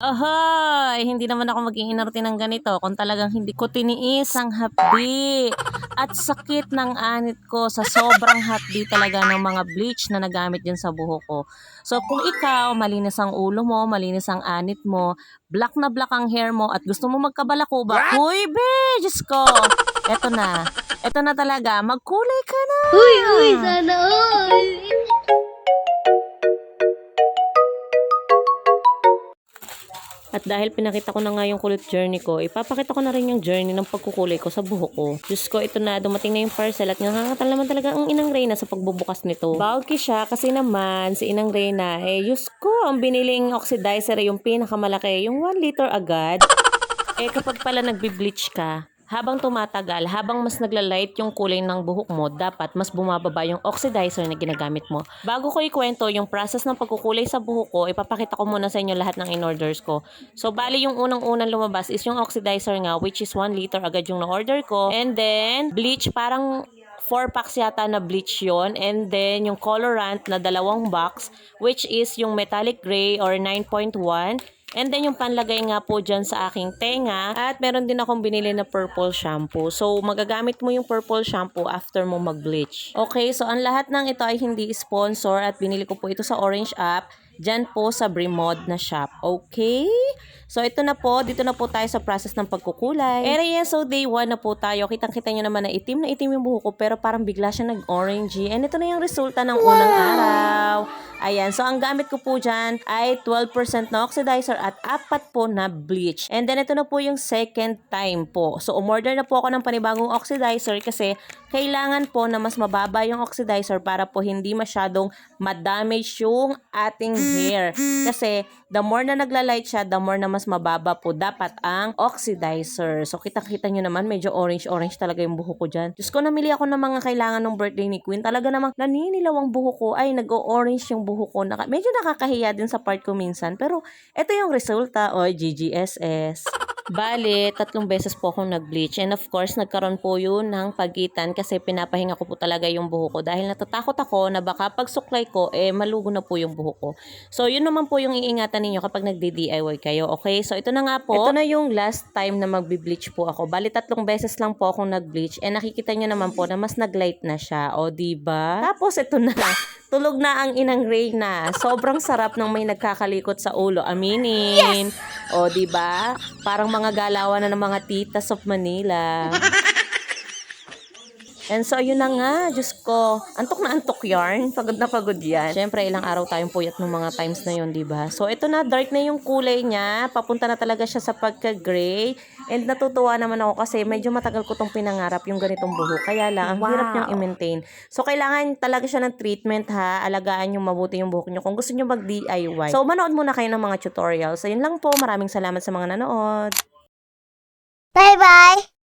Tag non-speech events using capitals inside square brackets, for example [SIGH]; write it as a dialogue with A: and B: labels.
A: Ahoy! Hindi naman ako maging inorte ng ganito kung talagang hindi ko tiniis ang hapdi at sakit ng anit ko sa sobrang hapdi talaga ng mga bleach na nagamit dyan sa buhok ko. So kung ikaw, malinis ang ulo mo, malinis ang anit mo, black na black ang hair mo at gusto mo magkabalakuba, uy be, Diyos ko! Eto na. Eto na talaga. Magkulay ka na.
B: Uy, uy, sana all!
A: At dahil pinakita ko na nga yung kulot journey ko, ipapakita ko na rin yung journey ng pagkukulay ko sa buhok ko. Diyos ko, ito na, dumating na yung parcel at nakakatal naman talaga ang inang Reyna sa pagbubukas nito. Bulky siya kasi naman si inang Reyna, eh, Diyos ko, ang biniling oxidizer yung pinakamalaki, yung 1 liter agad. [LAUGHS] Eh kapag pala nagbi-bleach ka, habang tumatagal, habang mas naglalight yung kulay ng buhok mo, dapat mas bumababa yung oxidizer na ginagamit mo. Bago ko ikwento yung process ng pagkukulay sa buhok ko, ipapakita ko muna sa inyo lahat ng in-orders ko. So, bali yung unang-unang lumabas is yung oxidizer nga, which is 1 liter agad yung na-order ko. And then, bleach, parang 4 packs yata na bleach yon and then yung colorant na dalawang box which is yung metallic gray or 9.1 and then yung panlagay nga po dyan sa aking tenga at meron din akong binili na purple shampoo so magagamit mo yung purple shampoo after mo mag-bleach okay so ang lahat ng ito ay hindi sponsor at binili ko po ito sa Orange app dyan po sa Brimod na shop. Okay? So, ito na po. Dito na po tayo sa process ng pagkukulay. Eh, yan, so day 1 na po tayo. Kitang-kita nyo naman na itim na itim yung buhok ko, pero parang bigla siya nag-orangey. And ito na yung resulta ng unang araw. Ayan. So, ang gamit ko po dyan ay 12% na oxidizer at apat po na bleach. And then, ito na po yung second time po. So, umorder na po ako ng panibagong oxidizer kasi kailangan po na mas mababa yung oxidizer para po hindi masyadong madamage yung ating hair. Kasi the more na naglalight siya, the more na mas mababa po dapat ang oxidizer. So kita-kita nyo naman, medyo orange-orange talaga yung buhok ko dyan. Diyos ko, namili ako ng mga kailangan ng birthday ni Queen. Talaga namang naninilaw ang buhok ko. Ay, nag-orange yung buhok ko. Naka, medyo nakakahiya din sa part ko minsan. Pero ito yung resulta. O, GGSS. [LAUGHS] Bale, tatlong beses po akong nag-bleach. And of course, nagkaroon po yun ng pagitan kasi pinapahinga ko po talaga yung buhok ko. Dahil natatakot ako na baka pag suklay ko, eh malugo na po yung buhok ko. So, yun naman po yung iingatan ninyo kapag nagdi-DIY kayo. Okay? So, ito na nga po. Ito na yung last time na magbi-bleach po ako. Bali, tatlong beses lang po akong nag-bleach. And nakikita nyo naman po na mas nag-light na siya. O, di ba? Tapos, ito na. [LAUGHS] Tulog na ang inang Reyna. Sobrang sarap ng may nagkakalikot sa ulo. Aminin. O, di ba? Parang mga galawan na ng mga titas of Manila. [LAUGHS] And so, ayun na nga, Diyos ko. Antok na antok yarn. Pagod na pagod yan. Siyempre, ilang araw tayong puyat ng mga times na yun, di ba? So, ito na, dark na yung kulay niya. Papunta na talaga siya sa pagka-gray. And natutuwa naman ako kasi medyo matagal ko tong pinangarap yung ganitong buhok. Kaya lang, ang hirap niyang i-maintain. So, kailangan talaga siya ng treatment ha. Alagaan yung mabuti yung buhok niyo kung gusto niyo mag-DIY. So, manood muna kayo ng mga tutorials. So, yun lang po. Maraming salamat sa mga nanood.
B: Bye-bye!